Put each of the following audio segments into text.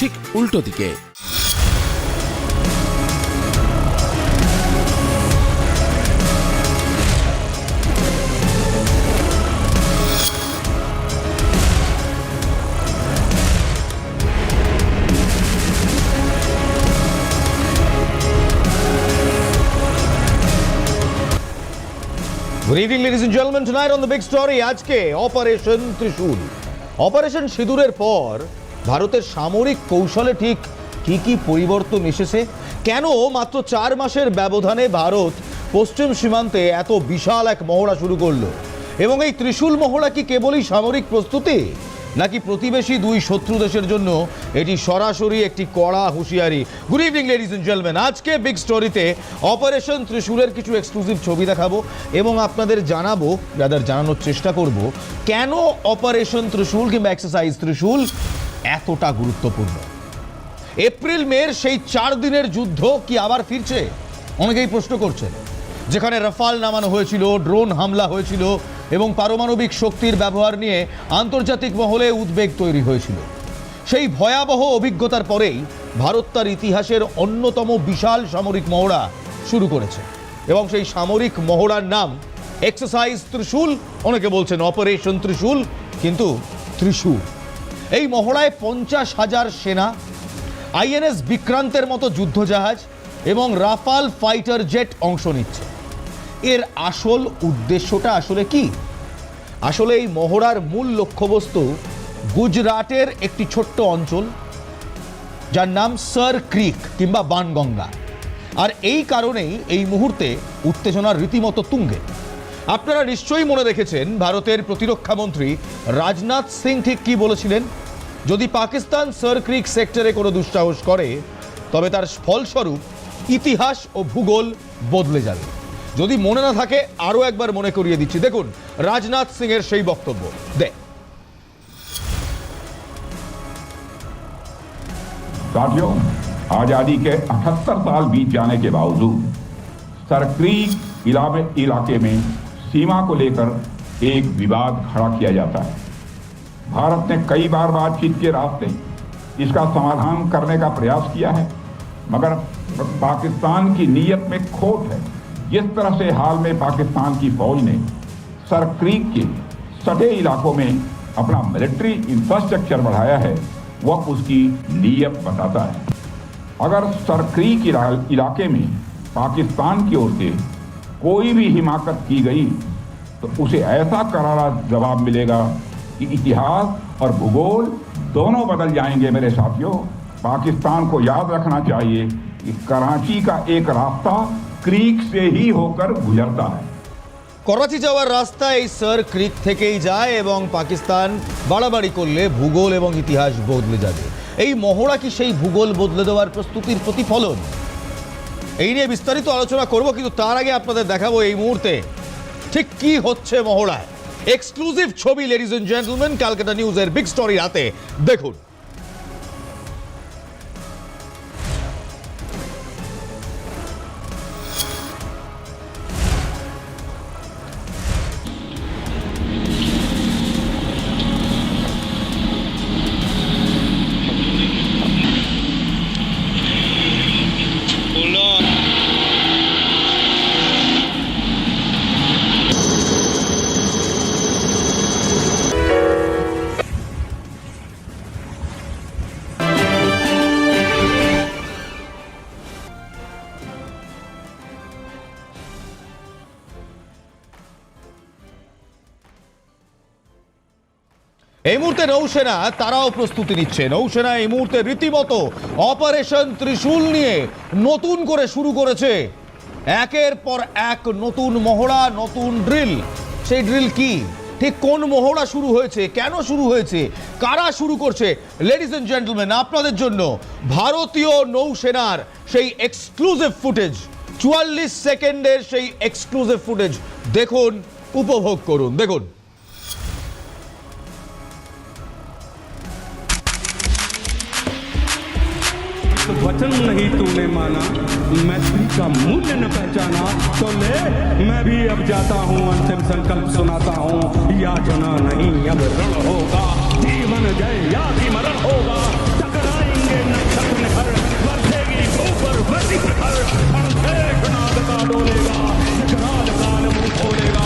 ঠিক উল্টো দিকে। আজকে অপারেশন ত্রিশূল অপারেশন সিঁদুরের পর ভারতের সামরিক কৌশলে ঠিক কি কি পরিবর্তন এসেছে? কেন মাত্র চার মাসের ব্যবধানে ভারত পশ্চিম সীমান্তে এত বিশাল এক মহড়া শুরু করল? এবং এই ত্রিশূল মহড়া কি কেবলই সামরিক প্রস্তুতি, নাকি প্রতিবেশী দুই শত্রু দেশের জন্য এটি সরাসরি একটি কড়া হুঁশিয়ারি? Good evening ladies and gentleman আজকে বিগ স্টোরিতে অপারেশন ত্রিশূলের কিছু এক্সক্লুসিভ ছবি দেখাবো এবং আপনাদের জানাব, যাদের জানানোর চেষ্টা করব, কেন অপারেশন ত্রিশূল কিংবা এক্সারসাইজ ত্রিশূল এতটা গুরুত্বপূর্ণ। এপ্রিল, মের সেই চার দিনের যুদ্ধ কি আবার ফিরছে? অনেকেই প্রশ্ন করছেন। যেখানে রাফাল নামানো হয়েছিল, ড্রোন হামলা হয়েছিল এবং পারমাণবিক শক্তির ব্যবহার নিয়ে আন্তর্জাতিক মহলে উদ্বেগ তৈরি হয়েছিল। সেই ভয়াবহ অভিজ্ঞতার পরেই ভারত তার ইতিহাসের অন্যতম বিশাল সামরিক মহড়া শুরু করেছে এবং সেই সামরিক মহড়ার নাম এক্সারসাইজ ত্রিশূল। অনেকে বলছেন অপারেশন ত্রিশূল, কিন্তু ত্রিশূল। এই মহড়ায় পঞ্চাশ হাজার সেনা, আইএনএস বিক্রান্তের মতো যুদ্ধজাহাজ এবং রাফাল ফাইটার জেট অংশ নিচ্ছে। এর আসল উদ্দেশ্যটা আসলে কি? আসলে এই মহড়ার মূল লক্ষ্যবস্তু গুজরাটের একটি ছোট্ট অঞ্চল, যার নাম সার ক্রিক কিংবা বানগঙ্গা। আর এই কারণেই এই মুহূর্তে উত্তেজনার রীতিমতো তুঙ্গে। আপনারা নিশ্চয়ই মনে রেখেছেন ভারতের প্রতিরক্ষা মন্ত্রী রাজনাথ সিং ঠিক কি বলেছিলেন যদি পাকিস্তান সার ক্রিক সেক্টরে কোনো দুঃসাহস করে তবে তার ফলস্বরূপ ইতিহাস ও ভূগোল বদলে যাবে যদি মনে না থাকে আরও একবার মনে করিয়ে দিচ্ছি দেখুন রাজনাথ সিং এর সেই বক্তব্য দেখ साथियों आजादी के 78 साल बीत जाने के बावजूद सरक्रीक इलामे इलाके में सीमा को लेकर एक विवाद खड़ा किया जाता है। भारत ने कई बार बातचीत के रास्ते इसका समाधान करने का प्रयास किया है, मगर पाकिस्तान की नीयत में खोट है। जिस तरह से हाल में पाकिस्तान की फौज ने सरक्रीक के सटे इलाकों में अपना मिलिट्री इंफ्रास्ट्रक्चर बढ़ाया है, वह उसकी नीयत बताता है। अगर सरक्रीक इला- इलाके में पाकिस्तान की ओर से कोई भी हिमाकत की गई तो उसे ऐसा करारा जवाब मिलेगा कि इतिहास और भूगोल दोनों बदल जाएंगे मेरे साथियों पाकिस्तान को याद रखना चाहिए कि कराची का एक रास्ता क्रीक से ही होकर गुजरता है করাচি যাওয়ার রাস্তা এই সার ক্রিক থেকেই যায় এবং পাকিস্তান বাড়াবাড়ি করলে ভূগোল এবং ইতিহাস বদলে যাবে এই মহড়া কি সেই ভূগোল বদলে দেওয়ার প্রস্তুতির প্রতিফলন এই নিয়ে বিস্তারিত আলোচনা করব, কিন্তু তার আগে আপনাদের দেখাবো এই মুহূর্তে ঠিক কি হচ্ছে মহড়ায়। এক্সক্লুসিভ ছবি লেডিস এন্ড জেন্টলম্যান ক্যালকাটা নিউজের বিগ স্টোরি রাতে। দেখুন। এই মুহূর্তে নৌসেনা, তারাও প্রস্তুতি নিচ্ছে। নৌসেনা এই মুহূর্তে রীতিমতো অপারেশন ত্রিশূল নিয়ে নতুন করে শুরু করেছে। একের পর এক নতুন মহড়া, নতুন ড্রিল। সেই ড্রিল কি? ঠিক কোন মহড়া শুরু হয়েছে? কেন শুরু হয়েছে? কারা শুরু করছে? লেডিস এন্ড জেন্টলম্যান আপনাদের জন্য ভারতীয় নৌসেনার সেই এক্সক্লুসিভ ফুটেজ চুয়াল্লিশ সেকেন্ডের সেই এক্সক্লুসিভ ফুটেজ দেখুন, উপভোগ করুন। দেখুন। वचन नहीं तूने माना। मैत्री का मूल्य न पहचाना। तो ले, मैं भी अब जाता हूँ, अंतिम संकल्प सुनाता हूँ। याचना नहीं, अब रण होगा। जीवन जय या भी मरण होगा। टकराएँगे नक्षत्र बरसेगी ऊपर हर का डोलेगा काल मुँह खोलेगा।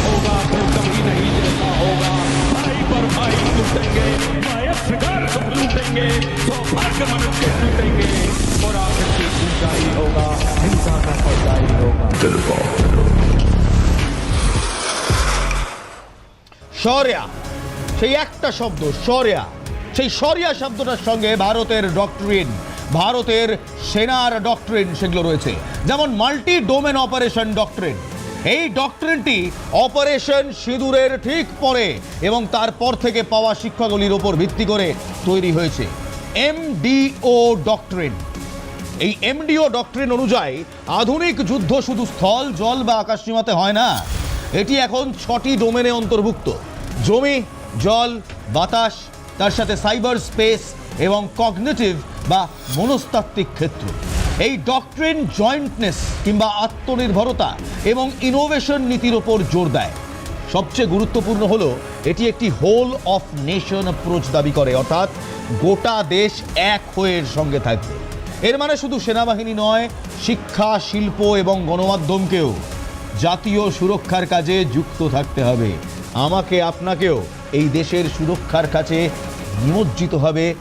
होगा तो कभी नहीं जैसा होगा। সরিয়া শরিয়া, সেই একটা শব্দ, শরিয়া। সেই শরিয়া শব্দটার সঙ্গে ভারতের ডক্টরিন ভারতের সেনার ডক্টরিন সেগুলো রয়েছে। যেমন মাল্টি ডোমেন অপারেশন ডক্টরিন এই ডক্টরিনটি অপারেশন সিঁদুরের ঠিক পরে এবং তারপর থেকে পাওয়া শিক্ষাগুলির ওপর ভিত্তি করে তৈরি হয়েছে। এমডিও ডক্টরিন এই এমডিও ডক্টরিন অনুযায়ী আধুনিক যুদ্ধ শুধু স্থল, জল বা আকাশসীমাতে হয় না। এটি এখন ছটি ডোমেনে অন্তর্ভুক্ত। জমি, জল, বাতাস, তার সাথে সাইবার স্পেস এবং কগনেটিভ বা মনস্তাত্ত্বিক ক্ষেত্র। এই ডক্টরিন জয়েন্টনেস কিংবা আত্মনির্ভরতা এবং ইনোভেশন নীতির ওপর জোর দেয়। সবচেয়ে গুরুত্বপূর্ণ হলো, এটি একটি হোল অফ নেশন অ্যাপ্রোচ দাবি করে, অর্থাৎ গোটা দেশ এক হয়ে এর সঙ্গে থাকবে। এর মানে শুধু সেনাবাহিনী নয়, শিক্ষা, শিল্প এবং গণমাধ্যমকেও। জাতীয় সুরক্ষার কাজে যুক্ত থাকতে হবে। আমাকে, আপনাকেও এই দেশের সুরক্ষার কাছে নিমজ্জিত হবে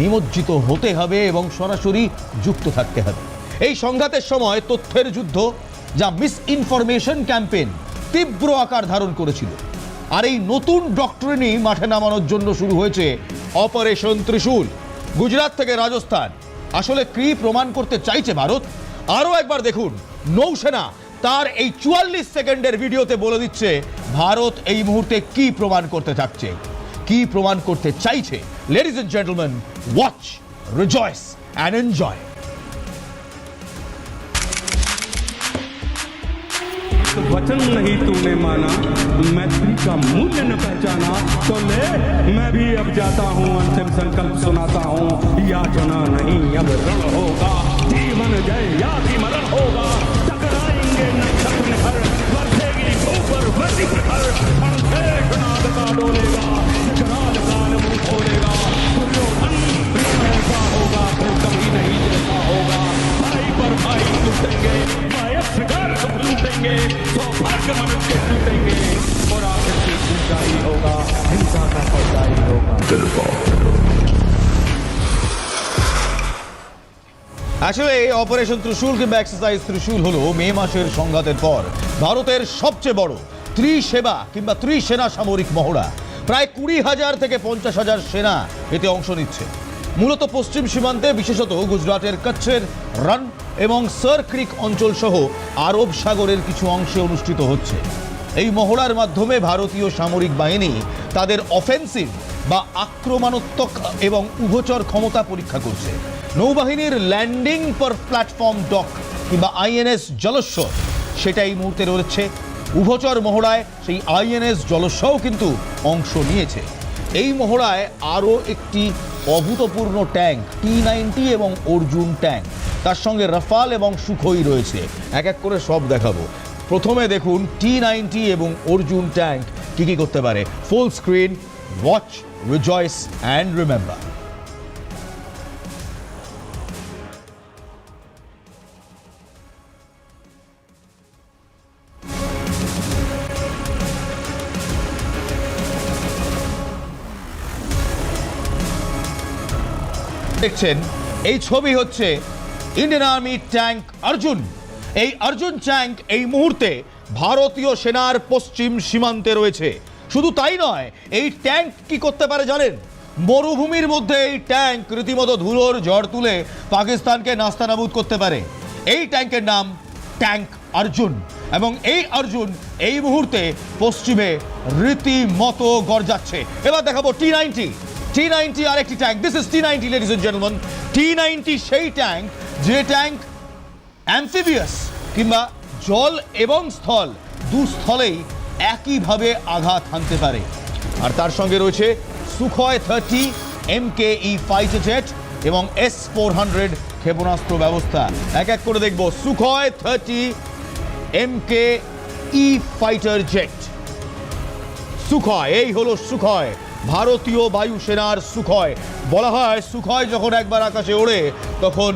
নিমজ্জিত হতে হবে এবং সরাসরি যুক্ত থাকতে হবে। এই সংঘাতের সময় তথ্যের যুদ্ধ, যা মিস ইনফরমেশন ক্যাম্পেইন তীব্র আকার ধারণ করেছিল। আর এই নতুন ডক্টরিনই মাঠে নামানোর জন্য শুরু হয়েছে অপারেশন ত্রিশূল গুজরাট থেকে রাজস্থান। আসলে কি প্রমাণ করতে চাইছে ভারত? আরও একবার দেখুন, নৌসেনা তার এই চুয়াল্লিশ সেকেন্ডের ভিডিওতে বলে দিচ্ছে, ভারত এই মুহূর্তে কি প্রমাণ করতে থাকছে কি প্রমাণ করতে চাইছে? Ladies and gentlemen, watch, rejoice and enjoy. तो वचन नहीं तूने माना मैत्री का मूल्य न पहचाना तो ले मैं भी अब जाता हूँ अंतिम संकल्प सुनाता हूँ याचना नहीं अब रण होगा जीवन जय या भी मरण होगा टकराएँगे नक्षत्र हर बरसेगी ऊपर पर हर अंधेर नाद का डोलेगा विकराल काल मुंह खोलेगा दुर्योधन प्रेम ऐसा होगा फिर कभी नहीं जैसा होगा भाई पर भाई टूटेंगे माया शिकार सब लूटेंगे सौभाग्य मनुष्य टूटेंगे और आखिर की ऊंचाई होगा हिंसा का सौदाई होगा আসলে অপারেশন ত্রিশূল কিংবা এক্সারসাইজ ত্রিশূল হলো মে মাসের সংঘাতের পর ভারতের সবচেয়ে বড় ত্রিসেবা কিংবা ত্রিসেনা সামরিক মহড়া প্রায় কুড়ি হাজার থেকে পঞ্চাশ হাজার সেনা এতে অংশ নিচ্ছে। মূলত পশ্চিম সীমান্তে, বিশেষত গুজরাটের কচ্ছের রান এবং সার ক্রিক অঞ্চল সহ আরব সাগরের কিছু অংশে অনুষ্ঠিত হচ্ছে। এই মহড়ার মাধ্যমে ভারতীয় সামরিক বাহিনী তাদের অফেন্সিভ বা আক্রমণাত্মক এবং উভচর ক্ষমতা পরীক্ষা করছে। নৌবাহিনীর ল্যান্ডিং পার প্ল্যাটফর্ম ডক কিংবা আইএনএস জলস্বর সেটা এই মুহূর্তে রয়েছে উভচর মহড়ায় সেই আইএনএস জলস্বও কিন্তু অংশ নিয়েছে। এই মহড়ায় আরও একটি অভূতপূর্ণ ট্যাঙ্ক, টি নাইনটি এবং অর্জুন ট্যাঙ্ক, তার সঙ্গে রাফাল এবং সুখই রয়েছে। এক এক করে সব দেখাবো। প্রথমে দেখুন টি নাইনটি এবং অর্জুন ট্যাঙ্ক কী কী করতে পারে। Full screen watch rejoice and remember দেখছেন, এই ছবি হচ্ছে ইন্ডিয়ান আর্মি ট্যাঙ্ক অর্জুন এই অর্জুন ট্যাঙ্ক এই মুহূর্তে ভারতীয় সেনার পশ্চিম সীমান্তে রয়েছে। শুধু তাই নয়, এই ট্যাঙ্ক কি করতে পারে জানেন? মরুভূমির মধ্যে এই ট্যাঙ্ক রীতিমতো ধুলোর ঝড় তুলে পাকিস্তানকে নাস্তানাবুদ করতে পারে। এই ট্যাঙ্কের নাম ট্যাঙ্ক অর্জুন এবং এই অর্জুন এই মুহূর্তে পশ্চিমে রীতিমতো গর্জাচ্ছে এবার দেখাবো টি নাইনটি টি নাইনটি আরেকটি tank this is T ninety ladies and gentleman T ninety সেই ট্যাঙ্ক যে ট্যাঙ্ক অ্যামফিবিয়াস কিংবা জল এবং স্থল দু স্থলেই একইভাবে আঘাত হানতে পারে। আর তার সঙ্গে রয়েছে Sukhoi thirty M K I fighter jet এবং এস ফোর হান্ড্রেড ক্ষেপণাস্ত্র ব্যবস্থা। এক এক করে দেখব। Sukhoi thirty M K I fighter jet Sukhoi, এই হলো সুখয়। ভারতীয় বায়ুসেনার সুখয়। বলা হয়, সুখয় যখন একবার আকাশে ওড়ে, তখন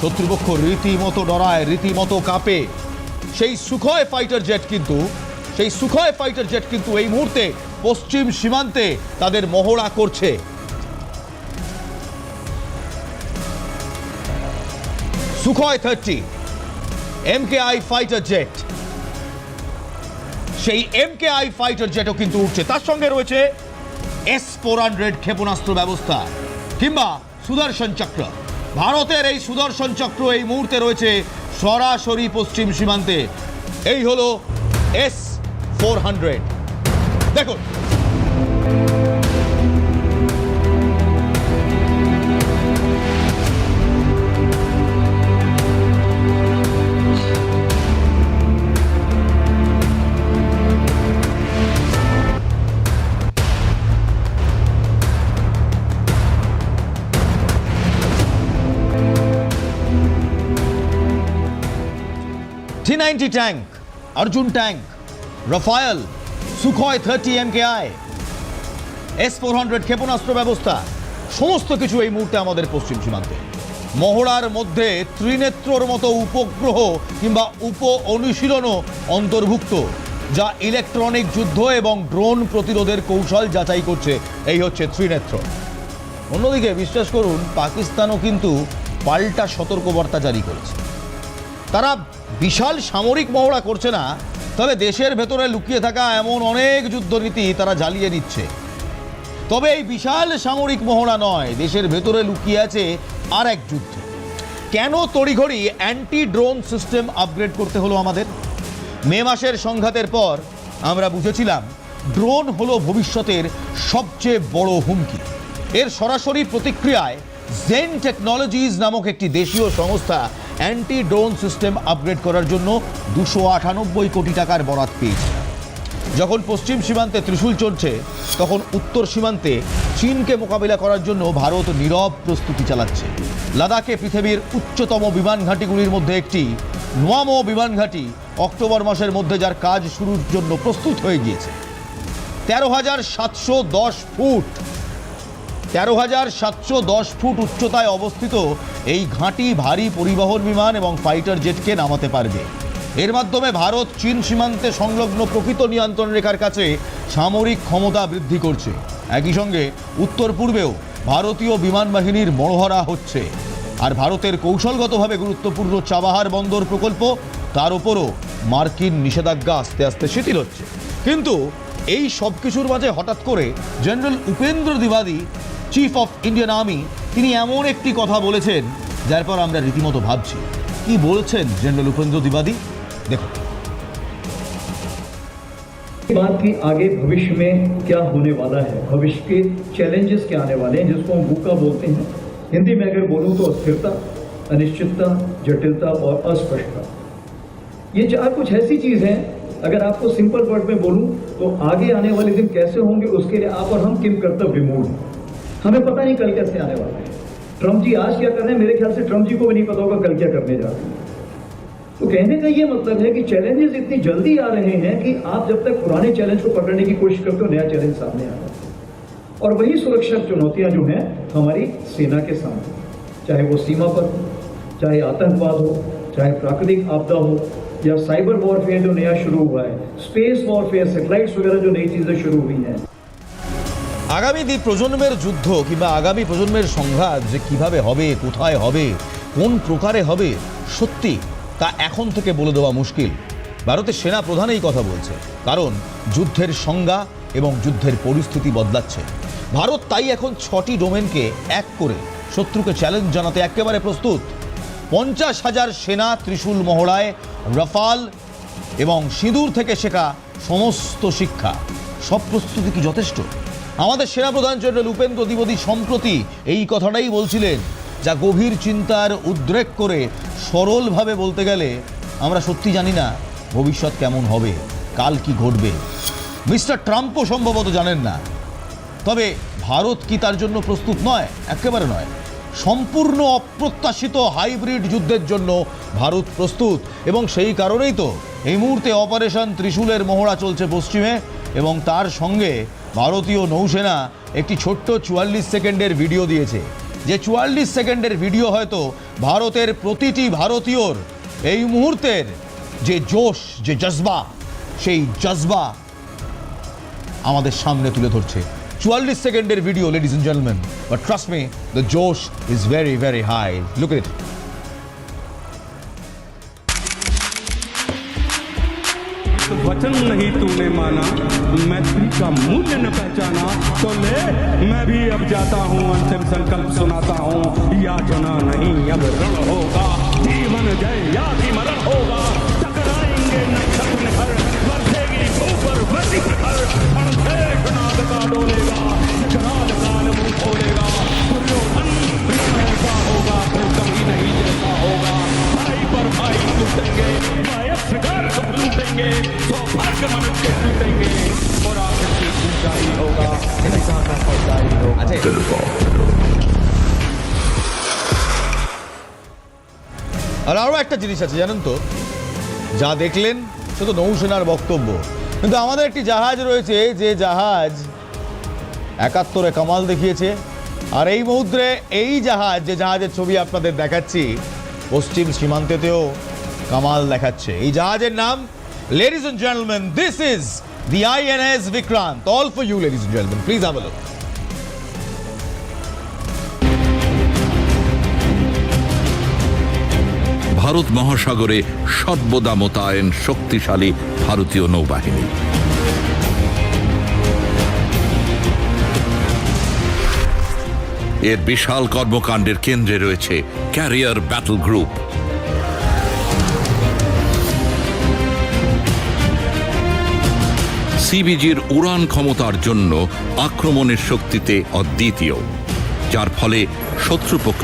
শত্রুপক্ষ রীতিমতো ডরায়, রীতিমতো কাঁপে। সেই সুখয় ফাইটার জেট কিন্তু, সেই সুখয় ফাইটার জেট কিন্তু এই মুহূর্তে পশ্চিম সীমান্তে তাদের মহড়া করছে। Sukhoi thirty MKI fighter jet সেই এমকেআই ফাইটার জেটও কিন্তু উঠছে তার সঙ্গে রয়েছে এস ফোর হান্ড্রেড ক্ষেপণাস্ত্র ব্যবস্থা। কিংবা সুদর্শন চক্র। ভারতের এই সুদর্শন চক্র এই মুহূর্তে রয়েছে সরাসরি পশ্চিম সীমান্তে। এই হলো এস ফোর হান্ড্রেড দেখুন T ninety tank Arjun tank Rafale Sukhoi thirty M K I S four hundred ক্ষেপণাস্ত্র ব্যবস্থা সমস্ত কিছু এই মুহূর্তে আমাদের পশ্চিম সীমান্তে। মহড়ার মধ্যে ত্রিনেত্রর মতো উপগ্রহ কিংবা উপ অনুশীলনও অন্তর্ভুক্ত, যা ইলেকট্রনিক যুদ্ধ এবং ড্রোন প্রতিরোধের কৌশল যাচাই করছে। এই হচ্ছে ত্রিনেত্র। অন্যদিকে, বিশ্বাস করুন, পাকিস্তানও কিন্তু পাল্টা সতর্কবার্তা জারি করেছে। তারা বিশাল সামরিক মহড়া করছে না, তবে দেশের ভেতরে লুকিয়ে থাকা এমন অনেক যুদ্ধনীতি তারা জ্বালিয়ে নিচ্ছে। তবে এই বিশাল সামরিক মহড়া নয়, দেশের ভেতরে লুকিয়ে আছে আর এক যুদ্ধ। কেন তড়িঘড়ি অ্যান্টি ড্রোন সিস্টেম আপগ্রেড করতে হলো আমাদের? মে মাসের সংঘাতের পর আমরা বুঝেছিলাম, ড্রোন হলো ভবিষ্যতের সবচেয়ে বড় হুমকি। এর সরাসরি প্রতিক্রিয়ায় জেন টেকনোলজিজ নামক একটি দেশীয় সংস্থা অ্যান্টি ড্রোন সিস্টেম আপগ্রেড করার জন্য দুশো আটানব্বই কোটি টাকার বরাদ পেয়েছে। যখন পশ্চিম সীমান্তে ত্রিশূল চলছে, তখন উত্তর সীমান্তে চীনকে মোকাবিলা করার জন্য ভারত নীরব প্রস্তুতি চালাচ্ছে। লাদাখে পৃথিবীর উচ্চতম বিমান ঘাঁটিগুলির মধ্যে একটি, নোয়ামো বিমান ঘাঁটি অক্টোবর মাসের মধ্যে যার কাজ শুরুর জন্য প্রস্তুত হয়ে গিয়েছে। তেরো হাজার সাতশো দশ ফুট তেরো হাজার সাতশো দশ ফুট উচ্চতায় অবস্থিত এই ঘাঁটি ভারী পরিবহন বিমান এবং ফাইটার জেটকে নামাতে পারবে। এর মাধ্যমে ভারত, চীন সীমান্তে সংলগ্ন প্রকৃত নিয়ন্ত্রণ রেখার কাছে সামরিক ক্ষমতা বৃদ্ধি করছে। একই সঙ্গে উত্তর পূর্বেও ভারতীয় বিমান বাহিনীর মনোহরা হচ্ছে। আর ভারতের কৌশলগতভাবে গুরুত্বপূর্ণ চাবাহার বন্দর প্রকল্প, তার উপরও মার্কিন নিষেধাজ্ঞা আস্তে আস্তে শিথিল হচ্ছে। কিন্তু এই সব কিছুর মাঝে হঠাৎ করে general Upendra দ্বিবাদী chief of Indian army তিনি এমন একটি কথা বলেছেন যার পর আমরা রীতিমতো ভাবছি কি বলছেন জেনারেল উপেন্দ্র দ্বিবাদী দেখুন बात की आगे भविष्य में क्या होने वाला है भविष्य के चैलेंजेस क्या आने वाले हैं जिसको हम बुका बोलते हैं हिंदी में अगर बोलूं तो अस्थिरता अनिश्चितता जटिलता और अस्पष्टता ये चार कुछ ऐसी चीज हैं अगर आपको सिंपल वर्ड में बोलूं तो आगे आने वाले दिन कैसे होंगे उसके लिए आप और हम किम कर्तव्य विमूढ़ हैं हमें पता नहीं कल कैसे आने वाला है। ट्रंप जी आज क्या कर रहे हैं? मेरे ख्याल से ट्रंप जी को भी नहीं पता होगा कल क्या करने जा रहे हैं। तो कहने का ये मतलब है कि चैलेंजेस इतनी जल्दी आ रहे हैं कि आप जब तक पुराने चैलेंज को पकड़ने की कोशिश करते हो, नया चैलेंज सामने आ रहा है। और वही सुरक्षा चुनौतियाँ जो हैं हमारी सेना के सामने। चाहे वो सीमा पर चाहे आतंकवाद हो, चाहे प्राकृतिक आपदा हो, या साइबर वॉरफेयर जो नया शुरू हुआ है स्पेस वॉरफेयर सेटेलाइट्स वगैरह जो नई चीज़ें शुरू हुई हैं। আগামী প্রজন্মের যুদ্ধ কিংবা আগামী প্রজন্মের সংঘাত যে কীভাবে হবে, কোথায় হবে, কোন প্রকারে হবে, সত্যি তা এখন থেকে বলে দেওয়া মুশকিল। ভারতের সেনা প্রধান এই কথা বলছে, কারণ যুদ্ধের সংজ্ঞা এবং যুদ্ধের পরিস্থিতি বদলাচ্ছে। ভারত তাই এখন ছটি ডোমেনকে এক করে শত্রুকে চ্যালেঞ্জ জানাতে একেবারে প্রস্তুত। পঞ্চাশ হাজার সেনা ত্রিশূল মহড়ায় রাফাল এবং সিঁদুর থেকে শেখা সমস্ত শিক্ষা। সব প্রস্তুতি কি যথেষ্ট? আমাদের সেনাপ্রধান জেনারেল উপেন্দ্র দ্বিবেদী সম্প্রতি এই কথাটাই বলছিলেন, যা গভীর চিন্তার উদ্রেক করে সরলভাবে বলতে গেলে আমরা সত্যি জানি না ভবিষ্যৎ কেমন হবে, কাল কি ঘটবে। মিস্টার ট্রাম্পও সম্ভবত জানেন না। তবে ভারত কি তার জন্য প্রস্তুত নয়? একেবারে নয়। সম্পূর্ণ অপ্রত্যাশিত হাইব্রিড যুদ্ধের জন্য ভারত প্রস্তুত, এবং সেই কারণেই তো এই মুহূর্তে অপারেশন ত্রিশূলের মহড়া চলছে পশ্চিমে, এবং তার সঙ্গে ভারতীয় নৌসেনা একটি ছোট্ট চুয়াল্লিশ সেকেন্ডের ভিডিও দিয়েছে। যে চুয়াল্লিশ সেকেন্ডের ভিডিও হয়তো ভারতের প্রতিটি ভারতীয়র এই মুহূর্তের যে জোশ, যে জজবা, সেই জজবা আমাদের সামনে তুলে ধরছে। চুয়াল্লিশ সেকেন্ডের video ladies and gentleman but trust me the জোশ is very very high look it वचन তুমি মানা ম का मूल्य न पहचाना तो ले, मैं भी अब जाता हूँ, अंतिम संकल्प सुनाता हूँ या जना नहीं, अब रण होगा, जीवन जय या भी मरण होगा, टकराएँगे नक्षत्र का होगा कभी नहीं जैसा होगा, भाई पर भाई আর আরও একটা জিনিস আছে, জানেন তো? যা দেখলেন, সে তো নৌসেনার বক্তব্য। কিন্তু আমাদের একটি জাহাজ রয়েছে, যে জাহাজ একাত্তরে কামাল দেখিয়েছে। আর এই মুহূর্তে এই জাহাজ, যে জাহাজের ছবি আপনাদের দেখাচ্ছি, পশ্চিম সীমান্তেতেও কামাল দেখাচ্ছে। এই জাহাজের নাম ladies and gentleman this is the INS Vikrant all for you ladies and gentleman please have a look Bharat মহাসাগরে সর্বদা মোতায়েন শক্তিশালী ভারতীয় নৌবাহিনী। এর বিশাল কর্মকাণ্ডের কেন্দ্রে রয়েছে ক্যারিয়ার ব্যাটল গ্রুপ। সিবিজির উড়ান ক্ষমতার জন্য আক্রমণের শক্তিতে অদ্বিতীয় যার ফলে শত্রুপক্ষ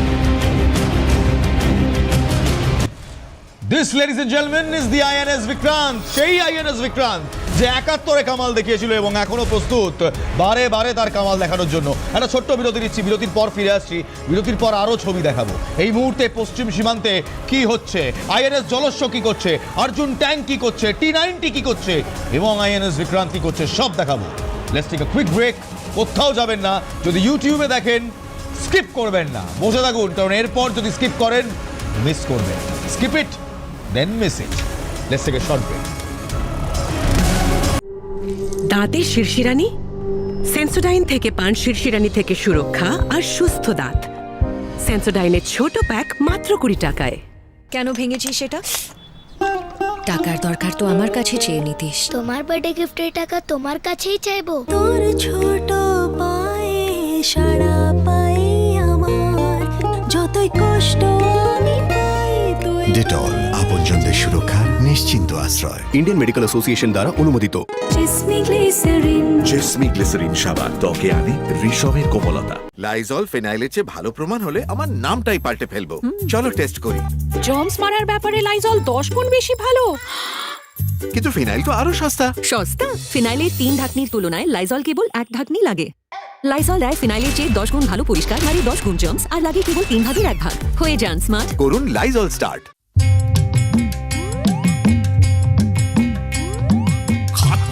This, ladies and gentlemen, is the INS Vikrant, সেই INS বিক্রান্ত যে একাত্তরে কামাল দেখিয়েছিল এবং এখনও প্রস্তুত, বারে বারে তার কামাল দেখানোর জন্য। একটা ছোট্ট বিরতি নিচ্ছি, বিরতির পর ফিরে আসছি, বিরতির পর আরও ছবি দেখাবো। এই মুহূর্তে পশ্চিম সীমান্তে কি হচ্ছে? আইএনএস জলস্ব কি করছে? অর্জুন ট্যাঙ্ক কি করছে? টি নাইনটি কি করছে? এবং আইএনএস বিক্রান্ত কি করছে? সব দেখাবো। লেটস কুইক ব্রেক কোথাও যাবেন না। যদি ইউটিউবে দেখেন স্কিপ করবেন না। বসে থাকুন, কারণ এরপর যদি স্কিপ করেন মিস করবেন। Skip it then miss it let's take a short break দাঁতের শিরশিরানি সেন্সোডাইন থেকে পান শিরশিরানি থেকে সুরক্ষা আর সুস্থ দাঁত। সেন্সোডাইনের ছোট প্যাক মাত্র কুড়ি টাকায়। কেন ভেঙেছি সেটা? টাকার দরকার তো আমার কাছে চেয়ে নিতিস। তোমার বার্থডে গিফটের টাকা তোমার কাছেই চাইব। তোর ছোট পায়ে সারা পাই আমার। যতই কষ্ট আমি পাই তুই ডেটল আপনজনদের সুরক্ষা নিশ্চিন্ত আশ্রয়। ইন্ডিয়ান মেডিকেল অ্যাসোসিয়েশন দ্বারা অনুমোদিত। জিসমি গ্লিসারিন জেসমি গ্লিসারিন সাবান ত্বকে আনে ঋষভের কোমলতা। লাইজল ফেনাইলের চেয়ে ভালো প্রমাণ হলে আমার নামটাই পাল্টে ফেলব। চলো টেস্ট করি। জমস মারার ব্যাপারে লাইজল দশ গুণ বেশি ভালো। কিন্তু ফিনাইল তো আরও সস্তা। সস্তা? ফিনাইলের তিন ঢাকনির তুলনায় লাইজল কেবল এক ঢাকনি লাগে। লাইজল দেয় ফিনাইলের চেয়ে দশ গুণ ভালো পরিষ্কার মারে দশ গুণ জমস আর লাগে কেবল তিন ভাগের এক ভাগ। হয়ে যান স্মার্ট করুন লাইজল স্টার্ট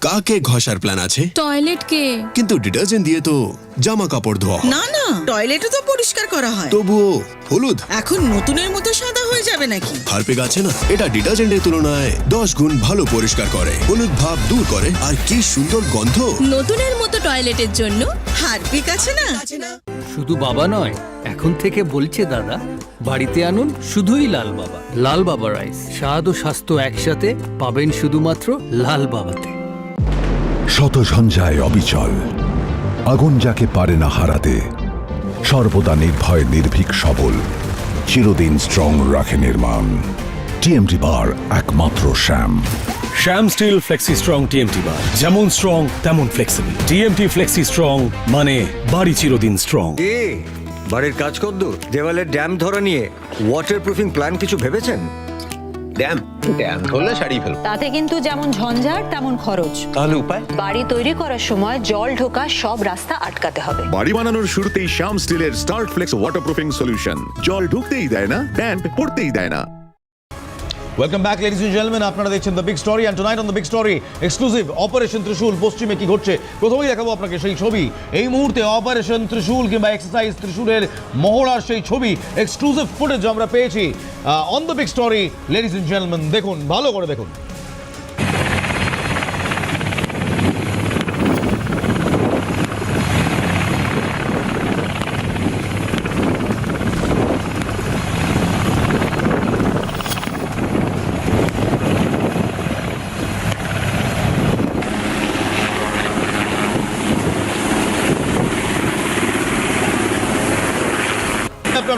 কাকে ঘষার প্ল্যান আছে? টয়লেট কে। কিন্তু ডিটারজেন্ট দিয়ে তো জামা কাপড় ধোয়া হয়। না না টয়লেটও তো পরিষ্কার করা হয়। তবুও হলুদ। এখন নতুনের মতো সাদা হয়ে যাবে নাকি? হারপিক আছে না? এটা ডিটারজেন্টের তুলনায় দশ গুণ ভালো পরিষ্কার করে। হলুদ ভাব দূর করে। আর কি সুন্দর গন্ধ। নতুনের মতো টয়লেটের জন্য হারপিক আছে না? শুধু বাবা নয় এখন থেকে বলছে দাদা বাড়িতে আনুন শুধুই লাল বাবা। লাল বাবা রাইস স্বাদ ও স্বাস্থ্য একসাথে পাবেন শুধুমাত্র লাল বাবাতে। শত ঝঞ্ঝায় অবিচল। আগুন যাকে পারে না হারাতে সর্বদা নির্ভয় নির্ভীক সবল চিরদিন স্ট্রং রাখে নির্মাণ। টিএমটি বার একমাত্র Shyam. Shyam steel flexi strong TMT bar যেমন স্ট্রং তেমন ফ্লেক্সিবল টিএমটি ফ্লেক্সি স্ট্রং মানে বাড়ি চিরদিন স্ট্রং বাড়ির কাজ কদ্দু দেওয়ালের ড্যাম ধরা নিয়ে ওয়াটার প্রুফিং প্ল্যান কিছু ভেবেছেন? ড্যাম ড্যাম ধরলে সারিয়ে ফেলব। তাতে কিন্তু যেমন ঝঞ্ঝাট তেমন খরচ। তাহলে উপায়? বাড়ি তৈরি করার সময় জল ঢোকা সব রাস্তা আটকাতে হবে। বাড়ি বানানোর শুরুতেই শ্যাম স্টিলের স্টার্ট ফ্লেক্স ওয়াটারপ্রুফিং সলিউশন জল ঢুকতেই দেয় না ড্যাম্প পড়তেই দেয় না। Welcome back ladies and gentleman আপনারা দেখছেন the big story and tonight on the big story exclusive operation Trishul পশ্চিমে কি ঘটছে? প্রথমেই দেখাবো আপনাকে সেই ছবি। এই মুহূর্তে অপারেশন ত্রিশূল কিংবা এক্সারসাইজ ত্রিশূলের মহড়ার সেই ছবি। এক্সক্লুসিভ ফুটেজ আমরা পেয়েছি। On the big story ladies and gentleman দেখুন, ভালো করে দেখুন।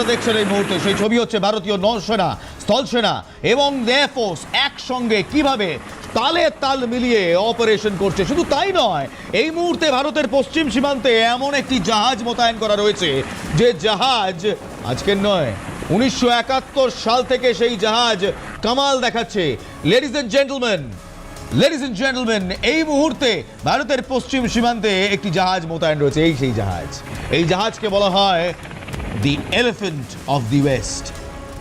আপনারা দেখছেন এই মুহূর্তে সেই ছবি হচ্ছে ভারতীয় নৌসেনা, স্থলসেনা এবং এয়ারফোর্স একসঙ্গে কীভাবে তালে তাল মিলিয়ে অপারেশন করছে। শুধু তাই নয়, এই মুহূর্তে ভারতের পশ্চিম সীমান্তে এমন একটি জাহাজ মোতায়েন করা রয়েছে, যে জাহাজ আজকের নয়, উনিশশো সাল থেকে সেই জাহাজ কামাল দেখাচ্ছে। Ladies and gentleman ladies and gentleman এই মুহূর্তে ভারতের পশ্চিম সীমান্তে একটি জাহাজ মোতায়েন রয়েছে, এই সেই জাহাজ। এই জাহাজকে বলা হয় the elephant of the west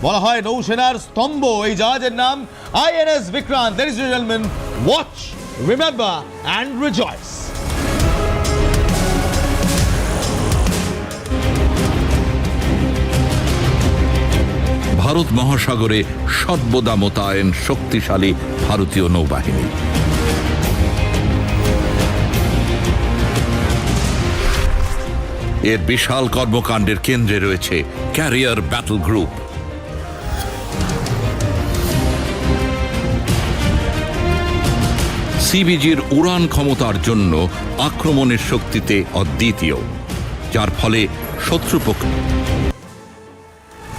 বলা হয় নৌসেনার স্তম্ভ। এই জাহাজের নাম INS Vikrant ladies gentleman watch remember and rejoice Bharat মহাসাগরে সর্বদা মোতায়েন শক্তিশালী ভারতীয় নৌবাহিনী। এর বিশাল কর্মকাণ্ডের কেন্দ্রে রয়েছে ক্যারিয়ার ব্যাটল গ্রুপ। সিবিজির উড়ান ক্ষমতার জন্য আক্রমণের শক্তিতে অদ্বিতীয়, যার ফলে শত্রুপক্ষ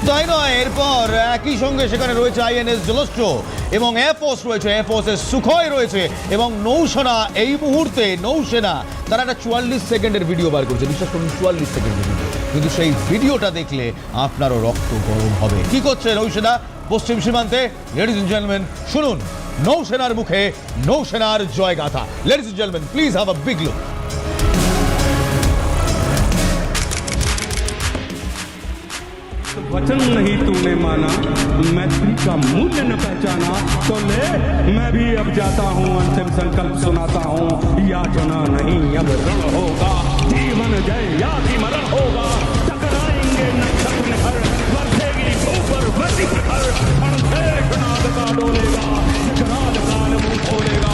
তাই নয়, এরপর একই সঙ্গে সেখানে রয়েছে আইএনএস জলস্ট্র এবং এয়ারফোর্স রয়েছে এয়ারফোর্সের সুখয় রয়েছে এবং নৌসেনা এই মুহূর্তে নৌসেনা, তারা একটা চুয়াল্লিশ সেকেন্ডের ভিডিও বার করছে। বিশ্বাস করুন, চুয়াল্লিশ সেকেন্ডের ভিডিও কিন্তু সেই ভিডিওটা দেখলে আপনারও রক্ত গরম হবে। কি করছে নৌসেনা? পশ্চিম সীমান্তে লেডিস এন্ড জেন্টলম্যান শুনুন, নৌসেনার মুখে নৌসেনার জয়গাথা। Ladies and gentleman please have a big look वचन नहीं तूने माना, मैत्री का मूल्य न पहचाना तो ले, मैं भी अब जाता हूँ, अंतिम संकल्प सुनाता हूँ, याचना नहीं अब रण होगा, जीवन जय या भी मरण होगा, टकराएँगे नक्षत्र ऊपर का डोलेगा मुँह खोलेगा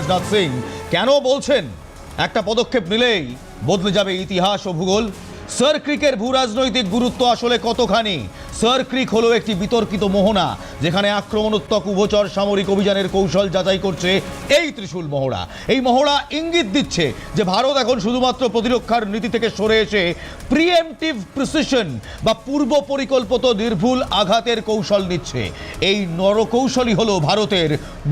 রাজনাথ সিং। কেন বলছেন? একটা পদক্ষেপ নিলেই বদলে যাবে ইতিহাস ও ভূগোল। সার ক্রিকের ভূ রাজনৈতিক গুরুত্ব আসলে কতখানি? সার ক্রিক হলো একটি বিতর্কিত মোহনা, যেখানে আক্রমণোত্তক উভচর সামরিক অভিযানের কৌশল যাচাই করছে এই ত্রিশূল মহড়া। এই মহড়া ইঙ্গিত দিচ্ছে যে ভারত এখন শুধুমাত্র প্রতিরক্ষার নীতি থেকে সরে এসে প্রিএমটিভ প্রিসিশন বা পূর্ব পরিকল্পিত নির্ভুল আঘাতের কৌশল নিচ্ছে। এই নরকৌশলই হলো ভারতের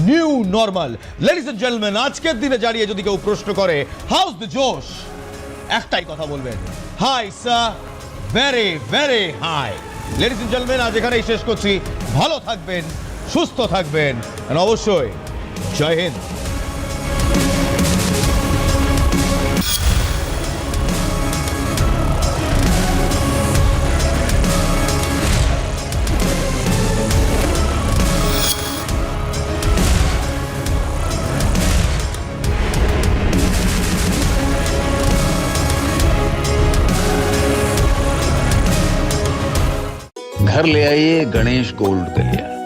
new normal ladies and gentleman আজকের দিনে দাঁড়িয়ে যদি কেউ প্রশ্ন করে হাউস দ্য জোশ একটাই কথা বলবেন। হাই সা very very high ladies and gentleman আজ এখানেই শেষ করছি। ভালো থাকবেন সুস্থ থাকবেন অবশ্যই জয় হিন্দ। घर ले आइए गणेश गोल्ड दलिया